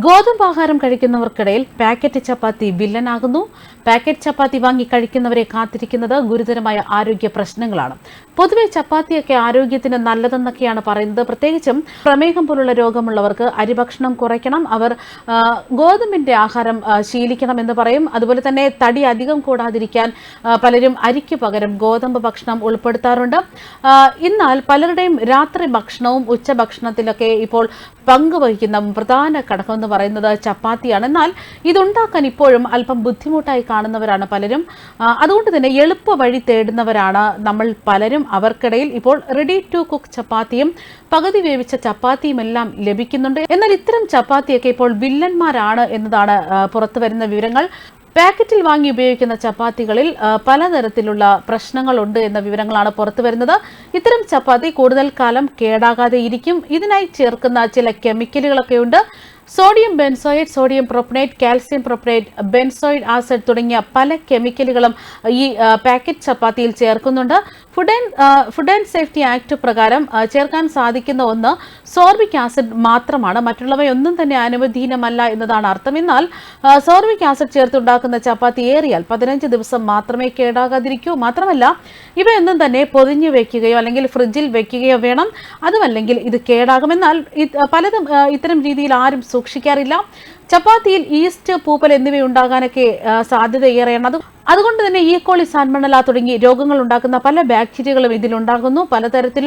ഗോതമ്പ് ആഹാരം കഴിക്കുന്നവർക്കിടയിൽ പാക്കറ്റ് ചപ്പാത്തി വില്ലനാകുന്നു. പാക്കറ്റ് ചപ്പാത്തി വാങ്ങി കഴിക്കുന്നവരെ കാത്തിരിക്കുന്നത് ഗുരുതരമായ ആരോഗ്യ പ്രശ്നങ്ങളാണ്. പൊതുവെ ചപ്പാത്തിയൊക്കെ ആരോഗ്യത്തിന് നല്ലതെന്നൊക്കെയാണ് പറയുന്നത്. പ്രത്യേകിച്ചും പ്രമേഹം പോലുള്ള രോഗമുള്ളവർക്ക് അരിഭക്ഷണം കുറയ്ക്കണം. അവർ ഗോതമ്പിന്റെ ആഹാരം ശീലിക്കണം എന്ന് പറയും. അതുപോലെ തന്നെ തടി അധികം കൂടാതിരിക്കാൻ പലരും അരിക്ക് പകരം ഗോതമ്പ് ഭക്ഷണം ഉൾപ്പെടുത്താറുണ്ട്. എന്നാൽ പലരുടെയും രാത്രി ഭക്ഷണവും ഉച്ചഭക്ഷണത്തിലൊക്കെ ഇപ്പോൾ പങ്കുവഹിക്കുന്ന പ്രധാന ഘടകം എന്ന് പറയുന്നത് ചപ്പാത്തിയാണ്. എന്നാൽ ഇതുണ്ടാക്കാൻ ഇപ്പോഴും അല്പം ബുദ്ധിമുട്ടായി കാണുന്നവരാണ് പലരും. അതുകൊണ്ട് തന്നെ എളുപ്പ വഴി തേടുന്നവരാണ് നമ്മൾ പലരും. അവർക്കിടയിൽ ഇപ്പോൾ റെഡി ടു കുക്ക് ചപ്പാത്തിയും പകുതി വേവിച്ച ചപ്പാത്തിയും എല്ലാം ലഭിക്കുന്നുണ്ട്. എന്നാൽ ഇത്തരം ചപ്പാത്തിയൊക്കെ ഇപ്പോൾ വില്ലന്മാരാണ് എന്നതാണ് പുറത്തു വരുന്ന വിവരങ്ങൾ. പാക്കറ്റിൽ വാങ്ങി ഉപയോഗിക്കുന്ന ചപ്പാത്തികളിൽ പലതരത്തിലുള്ള പ്രശ്നങ്ങളുണ്ട് എന്ന വിവരങ്ങളാണ് പുറത്തു വരുന്നത്. ഇത്തരം ചപ്പാത്തി കൂടുതൽ കാലം കേടാകാതെ ഇരിക്കും. ഇതിനായി ചേർക്കുന്ന ചില കെമിക്കലുകളൊക്കെ ഉണ്ട്. Sodium benzoate sodium propionate calcium propionate benzoic acid തുടങ്ങിയ പല കെമിക്കലുകളും ഈ പാക്കറ്റ് ചപ്പാത്തിയിൽ ചേർക്കുന്നുണ്ട്. Food and food and safety act പ്രകാരം ചേർക്കാൻ സാധിക്കുന്ന ഒന്ന് സോർബിക് ആസിഡ് മാത്രമാണ്. മറ്റുള്ളവയൊന്നും തന്നെ അനുവദീനമല്ല എന്നതാണ് അർത്ഥം. എന്നാൽ സോർബിക് ആസിഡ് ചേർത്തുണ്ടാക്കുന്ന ചപ്പാത്തി ഏറിയാൽ പതിനഞ്ച് ദിവസം മാത്രമേ കേടാകാതിരിക്കൂ. മാത്രമല്ല ഇവയൊന്നും തന്നെ പൊതിഞ്ഞു വെക്കുകയോ അല്ലെങ്കിൽ ഫ്രിഡ്ജിൽ വെക്കുകയോ വേണം. അതുമല്ലെങ്കിൽ ഇത് കേടാകുമെന്നാൽ പലതും ഇത്തരം രീതിയിൽ ആരും സൂക്ഷിക്കാറില്ല. ചപ്പാത്തിയിൽ ഈസ്റ്റ് പൂപ്പൽ എന്നിവ ഉണ്ടാകാനൊക്കെ സാധ്യത ഏറെയാണ് അത് അതുകൊണ്ട് തന്നെ ഈക്കോളി കോളി സാൻമണല തുടങ്ങി രോഗങ്ങൾ ഉണ്ടാക്കുന്ന പല ബാക്ടീരിയകളും ഇതിലുണ്ടാകുന്നു. പലതരത്തിൽ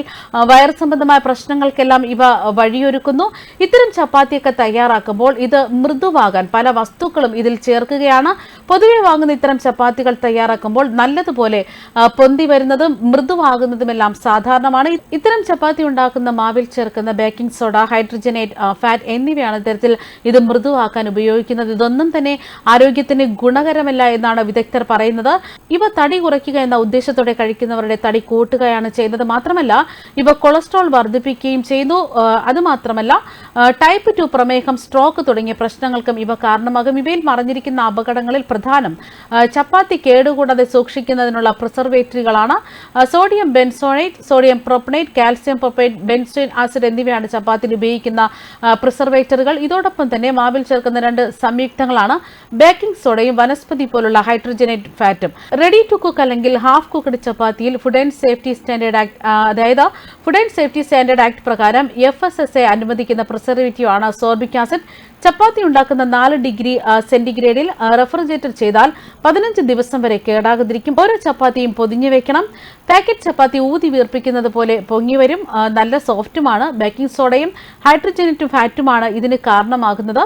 വൈറസ് സംബന്ധമായ പ്രശ്നങ്ങൾക്കെല്ലാം ഇവ വഴിയൊരുക്കുന്നു. ഇത്തരം ചപ്പാത്തിയൊക്കെ തയ്യാറാക്കുമ്പോൾ ഇത് മൃദുവാകാൻ പല വസ്തുക്കളും ഇതിൽ ചേർക്കുകയാണ്. പൊതുവെ വാങ്ങുന്ന ഇത്തരം ചപ്പാത്തികൾ തയ്യാറാക്കുമ്പോൾ നല്ലതുപോലെ പൊന്തി വരുന്നതും മൃദുവാകുന്നതുമെല്ലാം സാധാരണമാണ്. ഇത്തരം ചപ്പാത്തി ഉണ്ടാക്കുന്ന മാവിൽ ചേർക്കുന്ന ബേക്കിംഗ് സോഡ ഹൈഡ്രജനേറ്റ് ഫാറ്റ് എന്നിവയാണ് ഇത്തരത്തിൽ ഇത് മൃദുവാക്കാൻ ഉപയോഗിക്കുന്നത്. ഇതൊന്നും തന്നെ ആരോഗ്യത്തിന് ഗുണകരമല്ല എന്നാണ് വിദഗ്ധർ പറയുന്നത്. ഇവ തടി കുറയ്ക്കുക എന്ന ഉദ്ദേശത്തോടെ കഴിക്കുന്നവരുടെ തടി കൂട്ടുകയാണ് ചെയ്യുന്നത്. മാത്രമല്ല ഇവ കൊളസ്ട്രോൾ വർദ്ധിപ്പിക്കുകയും ചെയ്യുന്നു. അതുമാത്രമല്ല ടൈപ്പ് ടു പ്രമേഹം സ്ട്രോക്ക് തുടങ്ങിയ പ്രശ്നങ്ങൾക്കും ഇവ കാരണമാകും. ഇവയിൽ മറഞ്ഞിരിക്കുന്ന അപകടങ്ങളിൽ പ്രധാനം ചപ്പാത്തി കേടുകൂടാതെ സൂക്ഷിക്കുന്നതിനുള്ള പ്രിസർവേറ്ററികളാണ് sodium benzoate sodium propionate calcium propionate benzoic acid എന്നിവയാണ് ചപ്പാത്തിൽ ഉപയോഗിക്കുന്ന പ്രിസർവേറ്ററുകൾ ഇതോടൊപ്പം തന്നെ മാവിൽ ചേർക്കുന്ന രണ്ട് സംയുക്തങ്ങളാണ്. ബേക്കിംഗ് സോഡയും വനസ്പതി പോലുള്ള ഹൈഡ്രജനേറ്റ് ഫാറ്റും റെഡി ടു കുക്ക് അല്ലെങ്കിൽ half cooked ചപ്പാത്തിയിൽ food and safety standard act അതായത് food and safety standard act പ്രകാരം എഫ് എസ് എസ് എ അനുവദിക്കുന്ന പ്രിസർവേറ്റീവ് ആണ് സോർബിക് ആസിഡ് ചപ്പാത്തി ഉണ്ടാക്കുന്ന നാല് ഡിഗ്രി സെന്റിഗ്രേഡിൽ റെഫ്രിജറേറ്റർ ചെയ്താൽ പതിനഞ്ച് ദിവസം വരെ കേടാകാതിരിക്കും. ഓരോ ചപ്പാത്തിയും പൊതിഞ്ഞു വെക്കണം. പാക്കറ്റ് ചപ്പാത്തി ഊതി വീർപ്പിക്കുന്നത് പോലെ പൊങ്ങി വരും. നല്ല സോഫ്റ്റുമാണ് ബേക്കിംഗ് സോഡയും ഹൈഡ്രജനറ്റും ഫാറ്റുമാണ് ഇതിന് കാരണമാകുന്നത്.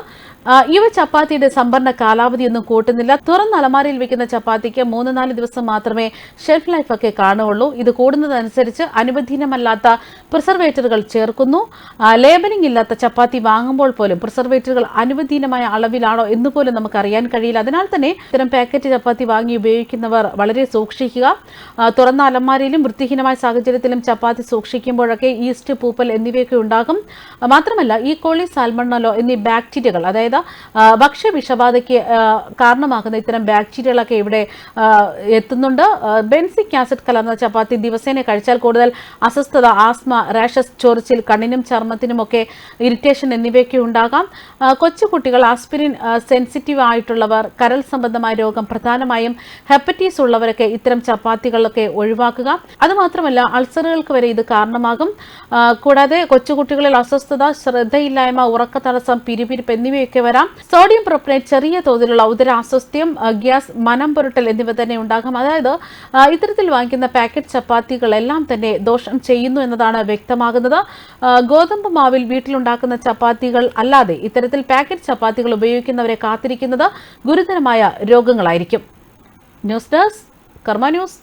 ഇവ ചപ്പാത്തിയുടെ സംഭരണ കാലാവധിയൊന്നും കൂട്ടുന്നില്ല. തുറന്ന അലമാരയിൽ വെക്കുന്ന ചപ്പാത്തിക്ക് മൂന്ന് നാല് ദിവസം മാത്രമേ ഷെൽഫ് ലൈഫ് ഒക്കെ കാണുകയുള്ളൂ. ഇത് കൂടുന്നതനുസരിച്ച് അനുബന്ധീനമല്ലാത്ത പ്രിസർവേറ്ററുകൾ ചേർക്കുന്നു. ലേബലിംഗ് ഇല്ലാത്ത ചപ്പാത്തി വാങ്ങുമ്പോൾ പോലും പ്രിസർവേറ്ററുകൾ അനുബന്ധീനമായ അളവിലാണോ എന്ന് പോലും നമുക്ക് അറിയാൻ കഴിയില്ല. അതിനാൽ തന്നെ ഇത്തരം പാക്കറ്റ് ചപ്പാത്തി വാങ്ങി ഉപയോഗിക്കുന്നവർ വളരെ സൂക്ഷിക്കുക. തുറന്ന അലമാരയിലും വൃത്തിഹീനമായ സാഹചര്യത്തിലും ചപ്പാത്തി സൂക്ഷിക്കുമ്പോഴൊക്കെ ഈസ്റ്റ് പൂപ്പൽ എന്നിവയൊക്കെ ഉണ്ടാകും. മാത്രമല്ല ഈ കോളി സാൽമണ്ണലോ എന്നീ ബാക്ടീരിയകൾ അതായത് ഭക്ഷ്യ വിഷബാധയ്ക്ക് കാരണമാകുന്ന ഇത്തരം ബാക്ടീരിയകളൊക്കെ ഇവിടെ എത്തുന്നുണ്ട്. ബെൻസിക് ആസിഡ് കലർന്ന ചപ്പാത്തി ദിവസേന കഴിച്ചാൽ കൂടുതൽ അസ്വസ്ഥത ആസ്മ റാഷസ് ചൊറിച്ചിൽ കണ്ണിനും ചർമ്മത്തിനുമൊക്കെ ഇറിറ്റേഷൻ എന്നിവയൊക്കെ ഉണ്ടാകാം. കൊച്ചുകുട്ടികൾ ആസ്പിരിൻ സെൻസിറ്റീവ് ആയിട്ടുള്ളവർ കരൾ സംബന്ധമായ രോഗം പ്രധാനമായും ഹെപ്പറ്റീസ് ഉള്ളവരൊക്കെ ഇത്തരം ചപ്പാത്തികളൊക്കെ ഒഴിവാക്കുക. അതുമാത്രമല്ല അൾസറുകൾക്ക് വരെ ഇത് കാരണമാകും. കൂടാതെ കൊച്ചുകുട്ടികളിൽ അസ്വസ്ഥത ശ്രദ്ധയില്ലായ്മ ഉറക്ക തടസ്സം പിരിപിരിപ്പ് എന്നിവയൊക്കെ വരാം. സോഡിയം പ്രൊപ്പനേറ്റ് ചെറിയ തോതിലുള്ള ഉദരാസ്വസ്ഥ്യം ഗ്യാസ് മനം പുരട്ടൽ എന്നിവ തന്നെ ഉണ്ടാകും. അതായത് ഇത്തരത്തിൽ വാങ്ങിക്കുന്ന പാക്കറ്റ് ചപ്പാത്തികളെല്ലാം തന്നെ ദോഷം ചെയ്യുന്നു എന്നതാണ് വ്യക്തമാകുന്നത്. ഗോതമ്പ് മാവിൽ വീട്ടിലുണ്ടാക്കുന്ന ചപ്പാത്തികൾ അല്ലാതെ ഇത്തരത്തിൽ പാക്കറ്റ് ചപ്പാത്തികൾ ഉപയോഗിക്കുന്നവരെ കാത്തിരിക്കുന്നത് ഗുരുതരമായ രോഗങ്ങളായിരിക്കും. News desk Karma news.